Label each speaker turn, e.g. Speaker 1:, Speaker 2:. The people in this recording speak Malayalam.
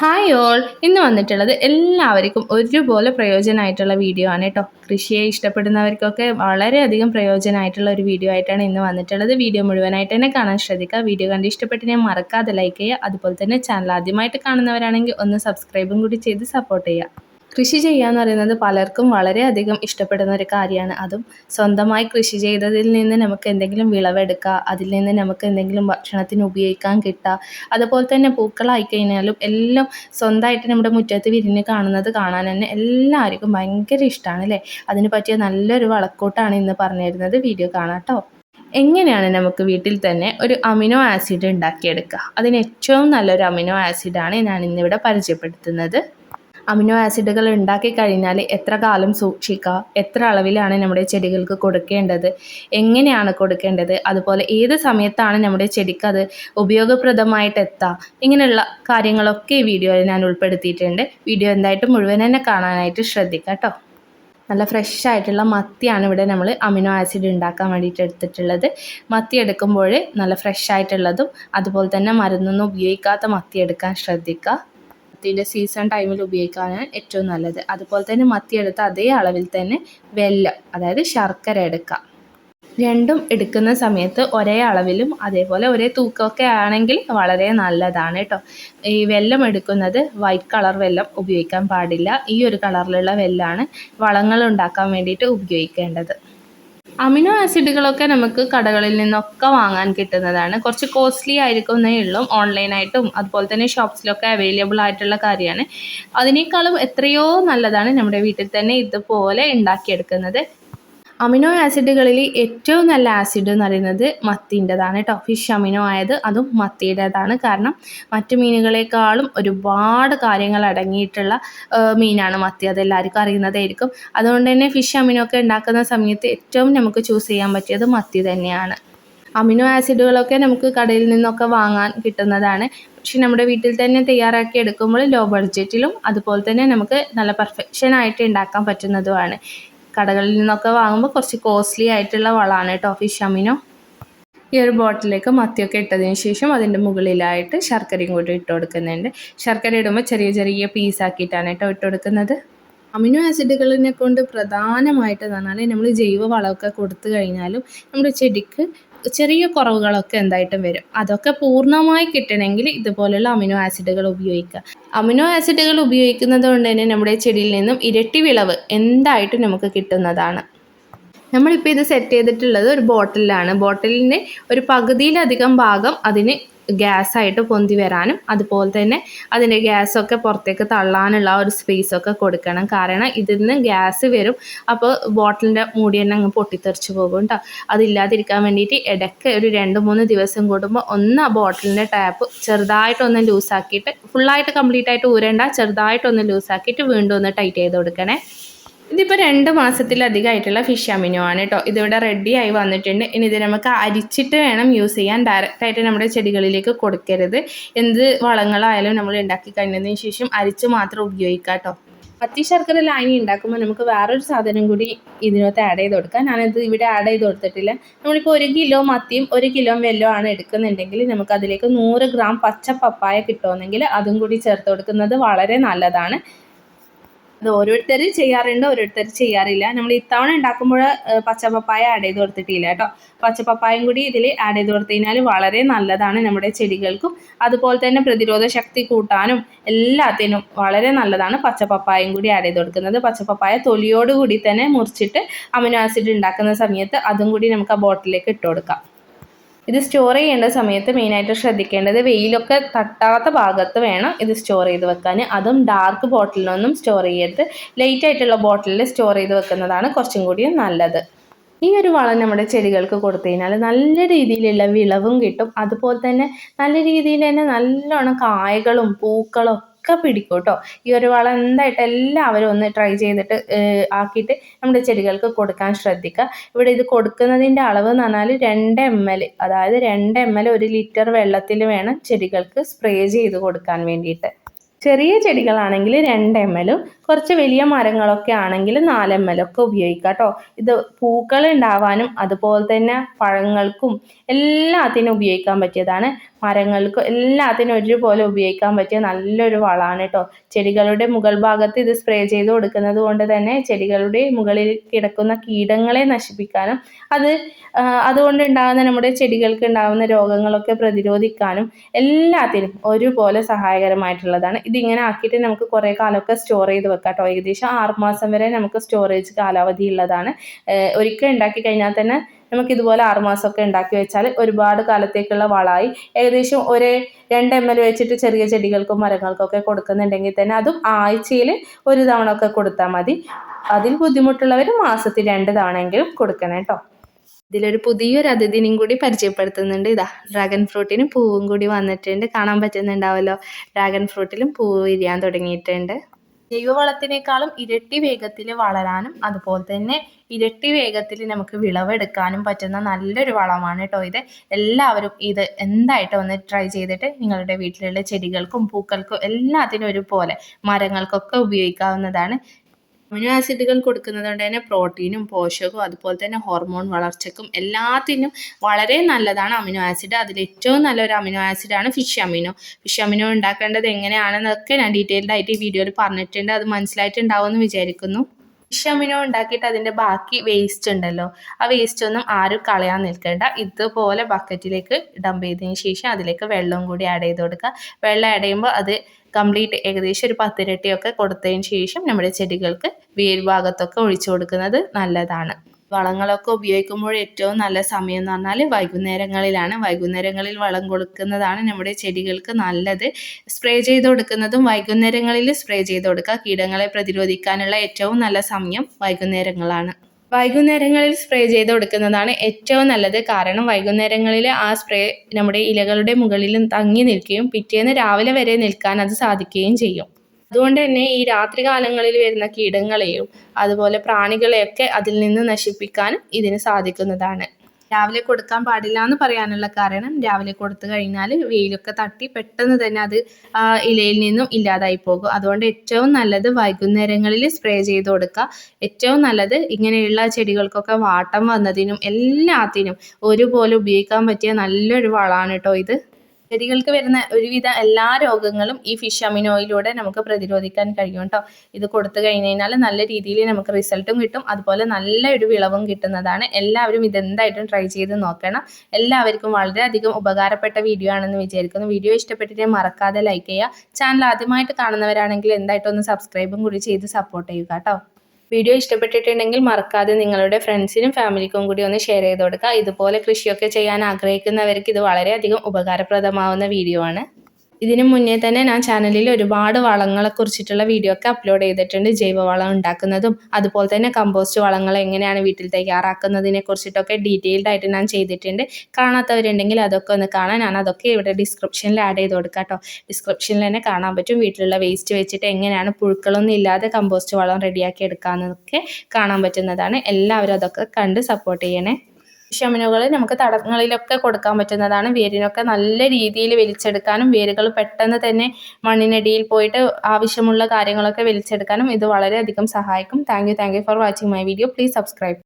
Speaker 1: ഹായ് ഓൾ ഇന്ന് വന്നിട്ടുള്ളത് എല്ലാവർക്കും ഒരുപോലെ പ്രയോജനമായിട്ടുള്ള വീഡിയോ ആണ് കേട്ടോ കൃഷിയെ ഇഷ്ടപ്പെടുന്നവർക്കൊക്കെ വളരെയധികം പ്രയോജനമായിട്ടുള്ള ഒരു വീഡിയോ ആയിട്ടാണ് ഇന്ന് വന്നിട്ടുള്ളത്. വീഡിയോ മുഴുവനായിട്ട് തന്നെ കാണാൻ ശ്രദ്ധിക്കുക. വീഡിയോ കണ്ട് ഇഷ്ടപ്പെട്ടിനെ മറക്കാതെ ലൈക്ക് ചെയ്യുക. അതുപോലെ തന്നെ ചാനൽ ആദ്യമായിട്ട് കാണുന്നവരാണെങ്കിൽ ഒന്ന് സബ്സ്ക്രൈബും കൂടി ചെയ്ത് സപ്പോർട്ട് ചെയ്യുക. കൃഷി ചെയ്യാന്ന് പറയുന്നത് പലർക്കും വളരെയധികം ഇഷ്ടപ്പെടുന്ന ഒരു കാര്യമാണ്. അതും സ്വന്തമായി കൃഷി ചെയ്തതിൽ നിന്ന് നമുക്ക് എന്തെങ്കിലും വിളവെടുക്കുക അതിൽ നിന്ന് നമുക്ക് എന്തെങ്കിലും ഭക്ഷണത്തിന് ഉപയോഗിക്കാൻ കിട്ടുക അതുപോലെ തന്നെ പൂക്കളായി കഴിഞ്ഞാലും എല്ലാം സ്വന്തമായിട്ട് നമ്മുടെ മുറ്റത്ത് വിരിഞ്ഞ് കാണുന്നത് കാണാൻ തന്നെ എല്ലാവർക്കും ഭയങ്കര ഇഷ്ടമാണ് അല്ലേ? അതിന് പറ്റിയ നല്ലൊരു വളക്കൂട്ടാണ് ഇന്ന് പറഞ്ഞു തരുന്നത് വീഡിയോ കാണാം കേട്ടോ. എങ്ങനെയാണ് നമുക്ക് വീട്ടിൽ തന്നെ ഒരു അമിനോ ആസിഡ് ഉണ്ടാക്കിയെടുക്കുക? അതിന് ഏറ്റവും നല്ലൊരു അമിനോ ആസിഡാണ് ഞാൻ ഇന്നിവിടെ പരിചയപ്പെടുത്തുന്നത്. അമിനോ ആസിഡുകൾ ഉണ്ടാക്കി കഴിഞ്ഞാൽ എത്ര കാലം സൂക്ഷിക്കുക? എത്ര അളവിലാണ് നമ്മുടെ ചെടികൾക്ക് കൊടുക്കേണ്ടത്? എങ്ങനെയാണ് കൊടുക്കേണ്ടത്? അതുപോലെ ഏത് സമയത്താണ് നമ്മുടെ ചെടിക്ക് അത് ഉപയോഗപ്രദമായിട്ട് എത്താം? ഇങ്ങനെയുള്ള കാര്യങ്ങളൊക്കെ ഈ വീഡിയോയിൽ ഞാൻ ഉൾപ്പെടുത്തിയിട്ടുണ്ട്. വീഡിയോ എന്തായിട്ടും മുഴുവൻ തന്നെ കാണാനായിട്ട് ശ്രദ്ധിക്കുക കേട്ടോ. നല്ല ഫ്രഷ് ആയിട്ടുള്ള മത്തിയാണ് ഇവിടെ നമ്മൾ അമിനോ ആസിഡ് ഉണ്ടാക്കാൻ വേണ്ടിയിട്ട് എടുത്തിട്ടുള്ളത്. മത്തി എടുക്കുമ്പോൾ നല്ല ഫ്രഷ് ആയിട്ടുള്ളതും അതുപോലെ തന്നെ മരുന്നൊന്നും ഉപയോഗിക്കാത്ത മത്തി എടുക്കാൻ ശ്രദ്ധിക്കുക. മത്തിന്റെ സീസൺ ടൈമിൽ ഉപയോഗിക്കാനാണ് ഏറ്റവും നല്ലത്. അതുപോലെ തന്നെ മത്തി എടുത്ത അതേ അളവിൽ തന്നെ വെല്ലം അതായത് ശർക്കര എടുക്കുക രണ്ടും എടുക്കുന്ന സമയത്ത് ഒരേ അളവിലും അതേപോലെ ഒരേ തൂക്കമൊക്കെ ആണെങ്കിൽ വളരെ നല്ലതാണ് കേട്ടോ. ഈ വെല്ലം എടുക്കുന്നത് വൈറ്റ് കളർ വെല്ലം ഉപയോഗിക്കാൻ പാടില്ല. ഈ ഒരു കളറിലുള്ള വെല്ലാണ് വളങ്ങൾ ഉണ്ടാക്കാൻ വേണ്ടിയിട്ട് ഉപയോഗിക്കേണ്ടത്. അമിനോ ആസിഡുകളൊക്കെ നമുക്ക് കടകളിൽ നിന്നൊക്കെ വാങ്ങാൻ കിട്ടുന്നതാണ്. കുറച്ച് കോസ്റ്റ്ലി ആയിരിക്കുന്നേ ഉള്ളൂ. ഓൺലൈനായിട്ടും അതുപോലെ തന്നെ ഷോപ്സിലൊക്കെ അവൈലബിൾ ആയിട്ടുള്ള കാര്യമാണ്. അതിനേക്കാളും എത്രയോ നല്ലതാണ് നമ്മുടെ വീട്ടിൽ തന്നെ ഇതുപോലെ ഉണ്ടാക്കിയെടുക്കുന്നത്. അമിനോ ആസിഡുകളിൽ ഏറ്റവും നല്ല ആസിഡ് എന്ന് പറയുന്നത് മത്തിന്റെതാണ് കേട്ടോ. ഫിഷ് അമിനോ ആയത് അതും മത്തിയുടേതാണ്. കാരണം മറ്റു മീനുകളെക്കാളും ഒരുപാട് കാര്യങ്ങൾ അടങ്ങിയിട്ടുള്ള മീനാണ് മത്തി. അതെല്ലാവർക്കും അറിയുന്നതായിരിക്കും. അതുകൊണ്ട് തന്നെ ഫിഷ് അമിനോ ഒക്കെ ഉണ്ടാക്കുന്ന സമയത്ത് ഏറ്റവും നമുക്ക് ചൂസ് ചെയ്യാൻ പറ്റിയത് മത്തി തന്നെയാണ്. അമിനോ ആസിഡുകളൊക്കെ നമുക്ക് കടയിൽ നിന്നൊക്കെ വാങ്ങാൻ കിട്ടുന്നതാണ്. പക്ഷെ നമ്മുടെ വീട്ടിൽ തന്നെ തയ്യാറാക്കി എടുക്കുമ്പോൾ ലോ ബഡ്ജറ്റിലും അതുപോലെ തന്നെ നമുക്ക് നല്ല പെർഫെക്ഷൻ ആയിട്ട് ഉണ്ടാക്കാൻ പറ്റുന്നതുമാണ്. കടകളിൽ നിന്നൊക്കെ വാങ്ങുമ്പോൾ കുറച്ച് കോസ്റ്റ്ലി ആയിട്ടുള്ള വളമാണ് കേട്ടോ ഫിഷ് അമിനോ. ഈ ഒരു ബോട്ടിലേക്ക് മത്തിയൊക്കെ ഇട്ടതിന് ശേഷം അതിന്റെ മുകളിലായിട്ട് ശർക്കരയും കൂടി ഇട്ട് കൊടുക്കുന്നുണ്ട്. ശർക്കര ഇടുമ്പോൾ ചെറിയ ചെറിയ പീസാക്കിയിട്ടാണ് കേട്ടോ ഇട്ട് കൊടുക്കുന്നത്. അമിനോ ആസിഡുകളിനെ കൊണ്ട് പ്രധാനമായിട്ട് പറഞ്ഞാൽ നമ്മൾ ജൈവ വളമൊക്കെ കൊടുത്തു കഴിഞ്ഞാലും നമ്മുടെ ചെടിക്ക് ചെറിയ കുറവുകളൊക്കെ എന്തായിട്ടും വരും. അതൊക്കെ പൂർണമായി കിട്ടണമെങ്കിൽ ഇതുപോലെയുള്ള അമിനോ ആസിഡുകൾ ഉപയോഗിക്കുക. അമിനോ ആസിഡുകൾ ഉപയോഗിക്കുന്നത് കൊണ്ട് തന്നെ നമ്മുടെ ചെടിയിൽ നിന്നും ഇരട്ടി വിളവ് എന്തായിട്ടും നമുക്ക് കിട്ടുന്നതാണ്. നമ്മളിപ്പോൾ ഇത് സെറ്റ് ചെയ്തിട്ടുള്ളത് ഒരു ബോട്ടിലാണ് ബോട്ടിലിന്റെ ഒരു പകുതിയിലധികം ഭാഗം അതിന് ഗ്യാസായിട്ട് പൊന്തി വരാനും അതുപോലെ തന്നെ അതിന്റെ ഗ്യാസൊക്കെ പുറത്തേക്ക് തള്ളാനുള്ള ഒരു സ്പേസൊക്കെ കൊടുക്കണം. കാരണം ഇതിൽ നിന്ന് ഗ്യാസ് വരും അപ്പോൾ ബോട്ടിലിന്റെ മൂടി തന്നെ അങ്ങ് പൊട്ടിത്തെറിച്ച് പോകും കേട്ടോ അതില്ലാതിരിക്കാൻ വേണ്ടിയിട്ട് ഇടയ്ക്ക് ഒരു രണ്ട് മൂന്ന് ദിവസം കൂടുമ്പോൾ ഒന്ന് ആ ബോട്ടിലിന്റെ ടാപ്പ് ചെറുതായിട്ടൊന്ന് ലൂസാക്കിയിട്ട് ഫുള്ളായിട്ട് കംപ്ലീറ്റ് ആയിട്ട് ഊരണ്ട ചെറുതായിട്ടൊന്ന് ലൂസാക്കിയിട്ട് വീണ്ടും ഒന്ന് ടൈറ്റ് ചെയ്ത് കൊടുക്കണേ. ഇതിപ്പോൾ രണ്ട് മാസത്തിലധികമായിട്ടുള്ള ഫിഷ് അമിനോ ആണ് കേട്ടോ ഇതിവിടെ റെഡി ആയി വന്നിട്ടുണ്ട്. ഇനി ഇത് നമുക്ക് അരിച്ചിട്ട് വേണം യൂസ് ചെയ്യാൻ. ഡയറക്റ്റായിട്ട് നമ്മുടെ ചെടികളിലേക്ക് കൊടുക്കരുത്. എന്ത് വളങ്ങളായാലും നമ്മൾ ഉണ്ടാക്കി കഴിഞ്ഞതിന് ശേഷം അരിച്ച് മാത്രം ഉപയോഗിക്കാം കേട്ടോ പത്തി ശർക്കര ലായനി ഉണ്ടാക്കുമ്പോൾ നമുക്ക് വേറൊരു സാധനം കൂടി ഇതിനകത്ത് ആഡ് ചെയ്ത് കൊടുക്കാം. ഞാനത് ഇവിടെ ആഡ് ചെയ്ത് കൊടുത്തിട്ടില്ല. നമ്മളിപ്പോൾ ഒരു കിലോ മത്തിയും ഒരു കിലോ വെല്ലോ ആണ് എടുക്കുന്നുണ്ടെങ്കിൽ നമുക്ക് അതിലേക്ക് നൂറ് ഗ്രാം പച്ച പപ്പായ കിട്ടുമെന്നെങ്കിൽ അതും കൂടി ചേർത്ത് കൊടുക്കുന്നത് വളരെ നല്ലതാണ്. അത് ഓരോരുത്തർ ചെയ്യാറുണ്ട് ഓരോരുത്തർ ചെയ്യാറില്ല. നമ്മൾ ഇത്തവണ ഉണ്ടാക്കുമ്പോൾ പച്ചപ്പപ്പായ ആഡ് ചെയ്ത് കൊടുത്തിട്ടില്ല കേട്ടോ. പച്ചപ്പപ്പായും കൂടി ഇതിൽ ആഡ് ചെയ്ത് കൊടുത്തു കഴിഞ്ഞാൽ വളരെ നല്ലതാണ് നമ്മുടെ ചെടികൾക്കും. അതുപോലെ തന്നെ പ്രതിരോധ ശക്തി കൂട്ടാനും എല്ലാത്തിനും വളരെ നല്ലതാണ് പച്ചപ്പപ്പായും കൂടി ആഡ് ചെയ്ത് കൊടുക്കുന്നത്. പച്ചപ്പപ്പായ തൊലിയോട് കൂടി തന്നെ മുറിച്ചിട്ട് അമിനോ ആസിഡ് ഉണ്ടാക്കുന്ന സമയത്ത് അതും കൂടി നമുക്ക് ആ ബോട്ടിലേക്ക് ഇട്ട് കൊടുക്കാം. ഇത് സ്റ്റോർ ചെയ്യേണ്ട സമയത്ത് മെയിനായിട്ട് ശ്രദ്ധിക്കേണ്ടത് വെയിലൊക്കെ തട്ടാത്ത ഭാഗത്ത് വേണം ഇത് സ്റ്റോർ ചെയ്ത് വെക്കാൻ. അതും ഡാർക്ക് ബോട്ടിലൊന്നും സ്റ്റോർ ചെയ്യരുത്. ലൈറ്റ് ആയിട്ടുള്ള ബോട്ടിലിൽ സ്റ്റോർ ചെയ്ത് വെക്കുന്നതാണ് കുറച്ചും കൂടി നല്ലത്. ഈ ഒരു വളം നമ്മുടെ ചെടികൾക്ക് കൊടുത്തു കഴിഞ്ഞാൽ നല്ല രീതിയിലുള്ള വിളവും കിട്ടും. അതുപോലെ തന്നെ നല്ല രീതിയിൽ തന്നെ നല്ലോണം കായകളും പൂക്കളും ഒക്കെ പിടിക്കും കേട്ടോ. ഈ ഒരു വളം എന്തായിട്ട് എല്ലാവരും ഒന്ന് ട്രൈ ചെയ്തിട്ട് ആക്കിയിട്ട് നമ്മുടെ ചെടികൾക്ക് കൊടുക്കാൻ ശ്രദ്ധിക്കുക. ഇവിടെ ഇത് കൊടുക്കുന്നതിന്റെ അളവ് എന്ന് പറഞ്ഞാൽ രണ്ട് എം എൽ അതായത് രണ്ട് എം എൽ ഒരു ലിറ്റർ വെള്ളത്തിൽ വേണം ചെടികൾക്ക് സ്പ്രേ ചെയ്ത് കൊടുക്കാൻ വേണ്ടിയിട്ട്. ചെറിയ ചെടികളാണെങ്കിൽ രണ്ട് എം എല്ലും കുറച്ച് വലിയ മരങ്ങളൊക്കെ ആണെങ്കിൽ നാല് എം എൽ ഒക്കെ ഉപയോഗിക്കാം കേട്ടോ. ഇത് പൂക്കൾ ഉണ്ടാവാനും അതുപോലെ തന്നെ പഴങ്ങൾക്കും എല്ലാത്തിനും ഉപയോഗിക്കാൻ പറ്റിയതാണ്. മരങ്ങൾക്കും എല്ലാത്തിനും ഒരുപോലെ ഉപയോഗിക്കാൻ പറ്റിയ നല്ലൊരു വളമാണ് കേട്ടോ ചെടികളുടെ മുകൾ ഭാഗത്ത് ഇത് സ്പ്രേ ചെയ്ത് കൊടുക്കുന്നത് കൊണ്ട് തന്നെ ചെടികളുടെ മുകളിൽ കിടക്കുന്ന കീടങ്ങളെ നശിപ്പിക്കാനും അത് അതുകൊണ്ട് ഉണ്ടാകുന്ന നമ്മുടെ ചെടികൾക്ക് ഉണ്ടാകുന്ന രോഗങ്ങളൊക്കെ പ്രതിരോധിക്കാനും എല്ലാത്തിനും ഒരുപോലെ സഹായകരമായിട്ടുള്ളതാണ്. ഇതിങ്ങനെ ആക്കിയിട്ട് നമുക്ക് കുറേ കാലമൊക്കെ സ്റ്റോർ ചെയ്ത് വെക്കാം കേട്ടോ ഏകദേശം ആറുമാസം വരെ നമുക്ക് സ്റ്റോറേജ് കാലാവധി ഉള്ളതാണ്. ഒരിക്കൽ ഉണ്ടാക്കി കഴിഞ്ഞാൽ തന്നെ നമുക്ക് ഇതുപോലെ ആറുമാസമൊക്കെ ഉണ്ടാക്കി വെച്ചാൽ ഒരുപാട് കാലത്തേക്കുള്ള വളമായി. ഏകദേശം ഒരു രണ്ട് എം എൽ വെച്ചിട്ട് ചെറിയ ചെടികൾക്കും മരങ്ങൾക്കൊക്കെ കൊടുക്കുന്നുണ്ടെങ്കിൽ തന്നെ അതും ആഴ്ചയിൽ ഒരു തവണ ഒക്കെ കൊടുത്താൽ മതി. അതിൽ ബുദ്ധിമുട്ടുള്ളവർ മാസത്തിൽ രണ്ട് തവണയെങ്കിലും കൊടുക്കണം കേട്ടോ. ഇതിലൊരു പുതിയൊരു അതിഥിനെയും കൂടി പരിചയപ്പെടുത്തുന്നുണ്ട്. ഇതാ ഡ്രാഗൺ ഫ്രൂട്ടിന് പൂവും കൂടി വന്നിട്ടുണ്ട്. കാണാൻ പറ്റുന്നുണ്ടാവല്ലോ. ഡ്രാഗൺ ഫ്രൂട്ടിലും പൂവ് വിരിയാൻ തുടങ്ങിയിട്ടുണ്ട്. ജൈവവളത്തിനേക്കാളും ഇരട്ടി വേഗത്തിൽ വളരാനും അതുപോലെ തന്നെ ഇരട്ടി വേഗത്തിൽ നമുക്ക് വിളവെടുക്കാനും പറ്റുന്ന നല്ലൊരു വളമാണ് കേട്ടോ ഇത്. എല്ലാവരും ഇത് എന്തായിട്ടും ഒന്ന് ട്രൈ ചെയ്തിട്ട് നിങ്ങളുടെ വീട്ടിലുള്ള ചെടികൾക്കും പൂക്കൾക്കും എല്ലാത്തിനും ഒരുപോലെ മരങ്ങൾക്കൊക്കെ ഉപയോഗിക്കാവുന്നതാണ്. അമിനോ ആസിഡുകൾ കൊടുക്കുന്നത് കൊണ്ട് തന്നെ പ്രോട്ടീനും പോഷകവും അതുപോലെ തന്നെ ഹോർമോൺ വളർച്ചയ്ക്കും എല്ലാത്തിനും വളരെ നല്ലതാണ് അമിനോ ആസിഡ്. അതിൽ ഏറ്റവും നല്ലൊരു അമിനോ ആസിഡാണ് ഫിഷ് അമിനോ. ഫിഷ് അമിനോ ഉണ്ടാക്കേണ്ടത് എങ്ങനെയാണെന്നൊക്കെ ഞാൻ ഡീറ്റെയിൽഡ് ആയിട്ട് ഈ വീഡിയോയിൽ പറഞ്ഞിട്ടുണ്ട്. അത് മനസ്സിലായിട്ടുണ്ടാവുമെന്ന് വിചാരിക്കുന്നു. ഫിഷ് ഉണ്ടാക്കിയിട്ട് അതിന്റെ ബാക്കി വേസ്റ്റ് ഉണ്ടല്ലോ. ആ വേസ്റ്റ് ഒന്നും ആരും കളയാൻ നിൽക്കേണ്ട. ഇതുപോലെ ബക്കറ്റിലേക്ക് ഡംപ് ചെയ്തതിന് ശേഷം അതിലേക്ക് വെള്ളവും കൂടി ആഡ് ചെയ്ത് കൊടുക്കുക. വെള്ളം ആഡ് ചെയ്യുമ്പോൾ അത് കംപ്ലീറ്റ് ഏകദേശം ഒരു പത്തിരട്ടിയൊക്കെ കൊടുത്തതിന് ശേഷം നമ്മുടെ ചെടികൾക്ക് വേര് ഭാഗത്തൊക്കെ ഒഴിച്ചു കൊടുക്കുന്നത് നല്ലതാണ്. വളങ്ങളൊക്കെ ഉപയോഗിക്കുമ്പോൾ ഏറ്റവും നല്ല സമയം എന്ന് പറഞ്ഞാൽ വൈകുന്നേരങ്ങളിലാണ്. വൈകുന്നേരങ്ങളിൽ വളം കൊടുക്കുന്നതാണ് നമ്മുടെ ചെടികൾക്ക് നല്ലത്. സ്പ്രേ ചെയ്ത് കൊടുക്കുന്നതും വൈകുന്നേരങ്ങളിൽ സ്പ്രേ ചെയ്ത് കൊടുക്കുക. കീടങ്ങളെ പ്രതിരോധിക്കാനുള്ള ഏറ്റവും നല്ല സമയം വൈകുന്നേരങ്ങളാണ്. വൈകുന്നേരങ്ങളിൽ സ്പ്രേ ചെയ്ത് കൊടുക്കുന്നതാണ് ഏറ്റവും നല്ലത്. കാരണം വൈകുന്നേരങ്ങളിൽ ആ സ്പ്രേ നമ്മുടെ ഇലകളുടെ മുകളിൽ തങ്ങി നിൽക്കുകയും പിറ്റേന്ന് രാവിലെ വരെ നിൽക്കാൻ അത് സാധിക്കുകയും ചെയ്യും. അതുകൊണ്ട് തന്നെ ഈ രാത്രി കാലങ്ങളിൽ വരുന്ന കീടങ്ങളെയും അതുപോലെ പ്രാണികളെയൊക്കെ അതിൽ നിന്ന് നശിപ്പിക്കാനും ഇതിന് സാധിക്കുന്നതാണ്. രാവിലെ കൊടുക്കാൻ പാടില്ല എന്ന് പറയാനുള്ള കാരണം രാവിലെ കൊടുത്തു കഴിഞ്ഞാൽ വെയിലൊക്കെ തട്ടി പെട്ടെന്ന് തന്നെ അത് ഇലയിൽ നിന്നും ഇല്ലാതായി പോകും. അതുകൊണ്ട് ഏറ്റവും നല്ലത് വൈകുന്നേരങ്ങളിൽ സ്പ്രേ ചെയ്ത് കൊടുക്കുക. ഏറ്റവും നല്ലത് ഇങ്ങനെയുള്ള ചെടികൾക്കൊക്കെ വാട്ടം വന്നതിനും എല്ലാത്തിനും ഒരുപോലെ ഉപയോഗിക്കാൻ പറ്റിയ നല്ലൊരു വളമാണ് കേട്ടോ ഇത്. ചെടികൾക്ക് വരുന്ന ഒരുവിധ എല്ലാ രോഗങ്ങളും ഈ ഫിഷ് അമിനോയിലൂടെ നമുക്ക് പ്രതിരോധിക്കാൻ കഴിയും കേട്ടോ ഇത് കൊടുത്തു കഴിഞ്ഞ് കഴിഞ്ഞാൽ നല്ല രീതിയിൽ നമുക്ക് റിസൾട്ടും കിട്ടും. അതുപോലെ നല്ല ഒരു വിളവും കിട്ടുന്നതാണ്. എല്ലാവരും ഇതെന്തായിട്ടും ട്രൈ ചെയ്ത് നോക്കണം. എല്ലാവർക്കും വളരെയധികം ഉപകാരപ്പെട്ട വീഡിയോ ആണെന്ന് വിചാരിക്കുന്നു. വീഡിയോ ഇഷ്ടപ്പെട്ടിട്ട് മറക്കാതെ ലൈക്ക് ചെയ്യുക. ചാനൽ ആദ്യമായിട്ട് കാണുന്നവരാണെങ്കിൽ എന്തായിട്ടും ഒന്ന് സബ്സ്ക്രൈബും കൂടി ചെയ്ത് സപ്പോർട്ട് ചെയ്യുക കേട്ടോ വീഡിയോ ഇഷ്ടപ്പെട്ടിട്ടുണ്ടെങ്കിൽ മറക്കാതെ നിങ്ങളുടെ ഫ്രണ്ട്സിനും ഫാമിലിക്കും കൂടി ഒന്ന് ഷെയർ ചെയ്ത് കൊടുക്കുക. ഇതുപോലെ കൃഷിയൊക്കെ ചെയ്യാൻ ആഗ്രഹിക്കുന്നവർക്ക് ഇത് വളരെയധികം ഉപകാരപ്രദമാവുന്ന വീഡിയോ ആണ്. ഇതിനു മുന്നേ തന്നെ ഞാൻ ചാനലിൽ ഒരുപാട് വളങ്ങളെ കുറിച്ചിട്ടുള്ള വീഡിയോ ഒക്കെ അപ്ലോഡ് ചെയ്തിട്ടുണ്ട്. ജൈവവളം ഉണ്ടാക്കുന്നതും അതുപോലെ തന്നെ കമ്പോസ്റ്റ് വളങ്ങൾ എങ്ങനെയാണ് വീട്ടിൽ തയ്യാറാക്കുന്നതിനെ കുറിച്ചിട്ടൊക്കെ ഡീറ്റെയിൽഡ് ആയിട്ട് ഞാൻ ചെയ്തിട്ടുണ്ട്. കാണാത്തവരുണ്ടെങ്കിൽ അതൊക്കെ ഒന്ന് കാണാൻ ഞാൻ അതൊക്കെ ഇവിടെ ഡിസ്ക്രിപ്ഷനിൽ ആഡ് ചെയ്ത് കൊടുക്കാം കേട്ടോ ഡിസ്ക്രിപ്ഷനിൽ തന്നെ കാണാൻ പറ്റും. വീട്ടിലുള്ള വേസ്റ്റ് വെച്ചിട്ട് എങ്ങനെയാണ് പുഴുക്കളൊന്നും ഇല്ലാതെ കമ്പോസ്റ്റ് വളം റെഡിയാക്കി എടുക്കാമെന്നൊക്കെ കാണാൻ പറ്റുന്നതാണ്. എല്ലാവരും അതൊക്കെ കണ്ട് സപ്പോർട്ട് ചെയ്യണേ. ഷമിനുകൾ നമുക്ക് തടങ്ങളിലൊക്കെ കൊടുക്കാൻ പറ്റുന്നതാണ്. വേരിനൊക്കെ നല്ല രീതിയിൽ വലിച്ചെടുക്കാനും വേരുകൾ പെട്ടെന്ന് തന്നെ മണ്ണിനടിയിൽ പോയിട്ട് ആവശ്യമുള്ള കാര്യങ്ങളൊക്കെ വലിച്ചെടുക്കാനും ഇത് വളരെയധികം സഹായിക്കും. Thank you thank you for watching my video please subscribe